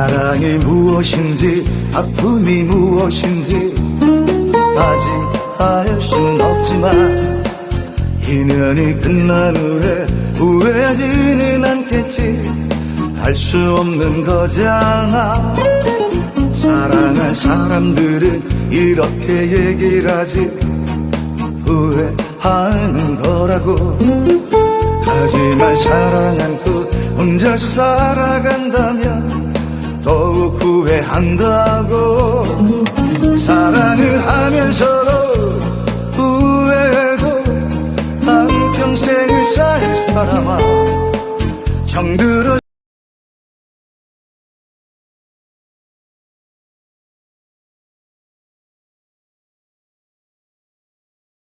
사랑이 무엇인지 아픔이 무엇인지 아직 알 수는 없지만 인연이 끝난 후에 후회하지는 않겠지. 알 수 없는 거잖아. 사랑한 사람들은 이렇게 얘기를 하지. 후회하는 거라고. 하지만 사랑 않고 혼자서 살아간다면 더욱 후회한다고 사랑을 하면서도 후회해도 한평생을 살 사람아 정들어